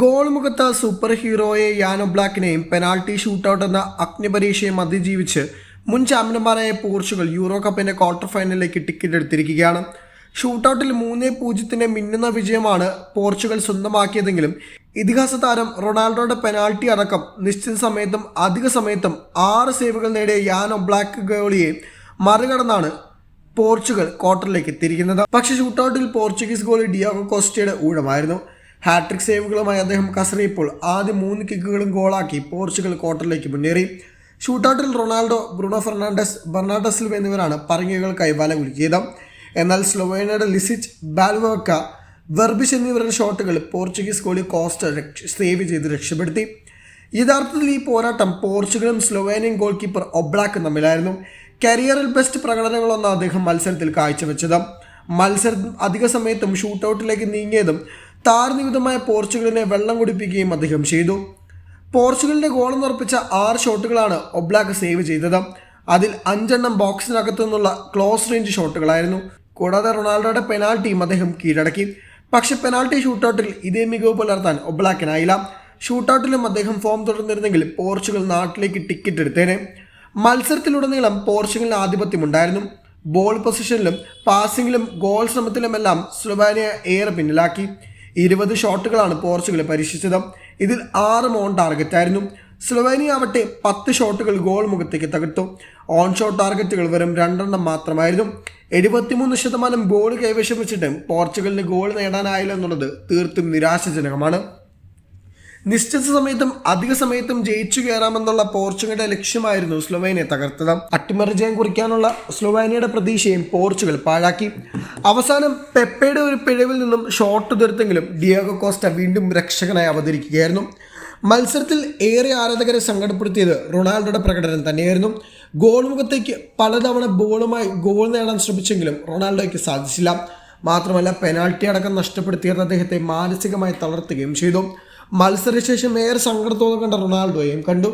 Goal മുഖത്ത super ഹീറോയെ യാനോ ബ്ലാക്കിനെയും പെനാൾട്ടി ഷൂട്ടൌട്ട് എന്ന അഗ്നിപരീക്ഷയും അതിജീവിച്ച് മുൻ ചാമ്പ്യന്മാരായ പോർച്ചുഗൽ യൂറോ കപ്പിന്റെ ക്വാർട്ടർ ഫൈനലിലേക്ക് ടിക്കറ്റ് എടുത്തിരിക്കുകയാണ്. ഷൂട്ടൌട്ടിൽ മൂന്നേ പൂജ്യത്തിന്റെ മിന്നുന്ന വിജയമാണ് പോർച്ചുഗൽ സ്വന്തമാക്കിയതെങ്കിലും ഇതിഹാസ താരം റൊണാൾഡോയുടെ പെനാൾട്ടി അടക്കം നിശ്ചിത സമയത്തും അധിക സമയത്തും ആറ് സേവുകൾ നേടിയ യാനോ ബ്ലാക്ക് ഗോളിയെ മറികടന്നാണ് പോർച്ചുഗൽ ക്വാർട്ടറിലേക്ക് എത്തിയിരിക്കുന്നത് പക്ഷേ ഷൂട്ടൌട്ടിൽ പോർച്ചുഗീസ് ഗോളി ഡിയാഗോ കോസ്റ്റയുടെ ഊഴമായിരുന്നു. ഹാട്രിക് സേവുകളുമായി അദ്ദേഹം കസറിയപ്പോൾ ആദ്യ മൂന്ന് കിക്കുകളും ഗോളാക്കി പോർച്ചുഗൽ ക്വാർട്ടറിലേക്ക് മുന്നേറി. ഷൂട്ടൌട്ടിൽ Ronaldo Bruno Fernandes Bernardo Silva എന്നിവരാണ് പറങ്ങികൾക്കായി വല കുലുക്കിയത്. എന്നാൽ സ്ലൊവേനിയയുടെ ലിസിച്ച് ബാൽവോക്ക വെർബിഷ് എന്നിവരുടെ ഷോട്ടുകൾ പോർച്ചുഗീസ് ഗോളി കോസ്റ്റ സേവ് ചെയ്ത് രക്ഷപ്പെടുത്തി. യഥാർത്ഥത്തിൽ ഈ പോരാട്ടം പോർച്ചുഗലും സ്ലൊവേനിയൻ ഗോൾ കീപ്പർ ഒബ്ലാക്കും തമ്മിലായിരുന്നു. കരിയറിൽ ബെസ്റ്റ് പ്രകടനങ്ങളൊന്നും അദ്ദേഹം മത്സരത്തിൽ കാഴ്ചവെച്ചത്. മത്സരം അധിക സമയത്തും ഷൂട്ടൌട്ടിലേക്ക് നീങ്ങിയതും താരനിമിതമായ പോർച്ചുഗലിനെ വെള്ളം കുടിപ്പിക്കുകയും അദ്ദേഹം ചെയ്തു. പോർച്ചുഗലിന്റെ ഗോൾ ഉറപ്പിച്ച ആറ് ഷോട്ടുകളാണ് ഒബ്ലാക്ക് സേവ് ചെയ്തത്. അതിൽ അഞ്ചെണ്ണം ബോക്സിനകത്തു നിന്നുള്ള ക്ലോസ് റേഞ്ച് ഷോട്ടുകളായിരുന്നു. കൂടാതെ റൊണാൾഡോയുടെ പെനാൽറ്റിയും അദ്ദേഹം കീഴടക്കി. പക്ഷേ പെനാൽറ്റി ഷൂട്ടൗട്ടിൽ ഇതേ മികവ് പുലർത്താൻ ഒബ്ലാക്കിനായില്ല. ഷൂട്ടൗട്ടിലും അദ്ദേഹം ഫോം തുടർന്നിരുന്നെങ്കിൽ പോർച്ചുഗൽ നാട്ടിലേക്ക് ടിക്കറ്റ് എടുത്തേനെ. മത്സരത്തിലുടനീളം പോർച്ചുഗലിന് ആധിപത്യമുണ്ടായിരുന്നു. ബോൾ പൊസിഷനിലും പാസിംഗിലും ഗോൾ ശ്രമത്തിലുമെല്ലാം സ്ലൊവാനിയ ഏറെ പിന്നിലാക്കി. ഇരുപത് ഷോട്ടുകളാണ് പോർച്ചുഗൽ പരീക്ഷിച്ചത്. ഇതിൽ ആറ് ഓൺ ടാർഗറ്റ് ആയിരുന്നു. സ്ലൊവേനിയ ആവട്ടെ പത്ത് ഷോട്ടുകൾ ഗോൾ മുഖത്തേക്ക് തകർത്തു. ഓൺ ഷോട്ട് ടാർഗറ്റുകൾ വെറും രണ്ടെണ്ണം മാത്രമായിരുന്നു. എഴുപത്തിമൂന്ന് ശതമാനം ഗോൾ കൈവശം വെച്ചിട്ടും പോർച്ചുഗലിന് ഗോൾ നേടാനായില്ല എന്നുള്ളത് തീർത്തും നിരാശാജനകമാണ്. നിശ്ചിത സമയത്തും അധിക സമയത്തും ജയിച്ചു കയറാമെന്നുള്ള പോർച്ചുഗലിന്റെ ലക്ഷ്യമായിരുന്നു സ്ലോവേനിയ തകർത്തത്. അട്ടിമറി ജയം കുറിക്കാനുള്ള സ്ലൊവേനിയയുടെ പ്രതീക്ഷയും പോർച്ചുഗൽ പാഴാക്കി. അവസാനം പെപ്പയുടെ ഒരു പിഴവിൽ നിന്നും ഷോട്ട് തീർത്തെങ്കിലും ഡിയാഗോ കോസ്റ്റ വീണ്ടും രക്ഷകനായി അവതരിക്കുകയായിരുന്നു. മത്സരത്തിൽ ഏറെ ആരാധകരെ സങ്കടപ്പെടുത്തിയത് റൊണാൾഡോയുടെ പ്രകടനം തന്നെയായിരുന്നു. ഗോൾ മുഖത്തേക്ക് പലതവണ ബോളുമായി ഗോൾ നേടാൻ ശ്രമിച്ചെങ്കിലും റൊണാൾഡോയ്ക്ക് സാധിച്ചില്ല. മാത്രമല്ല പെനാൾട്ടി അടക്കം നഷ്ടപ്പെടുത്തിയത് അദ്ദേഹത്തെ മാനസികമായി തളർത്തുകയും ചെയ്തു. മത്സരശേഷം ഏറെ സങ്കടത്തോടെ കണ്ട റൊണാൾഡോയും കണ്ടു.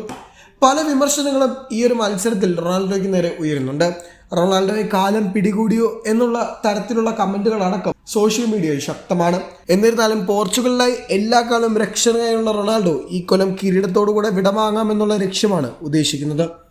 പല വിമർശനങ്ങളും ഈ ഒരു മത്സരത്തിൽ റൊണാൾഡോയ്ക്ക് നേരെ ഉയരുന്നുണ്ട്. റൊണാൾഡോയെ കാലം പിടികൂടിയോ എന്നുള്ള തരത്തിലുള്ള കമന്റുകൾ അടക്കം സോഷ്യൽ മീഡിയയിൽ ശക്തമാണ്. എന്നിരുന്നാലും പോർച്ചുഗലിനായി എല്ലാ കാലവും റൊണാൾഡോ ഈ കൊല്ലം കിരീടത്തോടുകൂടെ വിടവാങ്ങാമെന്നുള്ള ലക്ഷ്യമാണ് ഉദ്ദേശിക്കുന്നത്.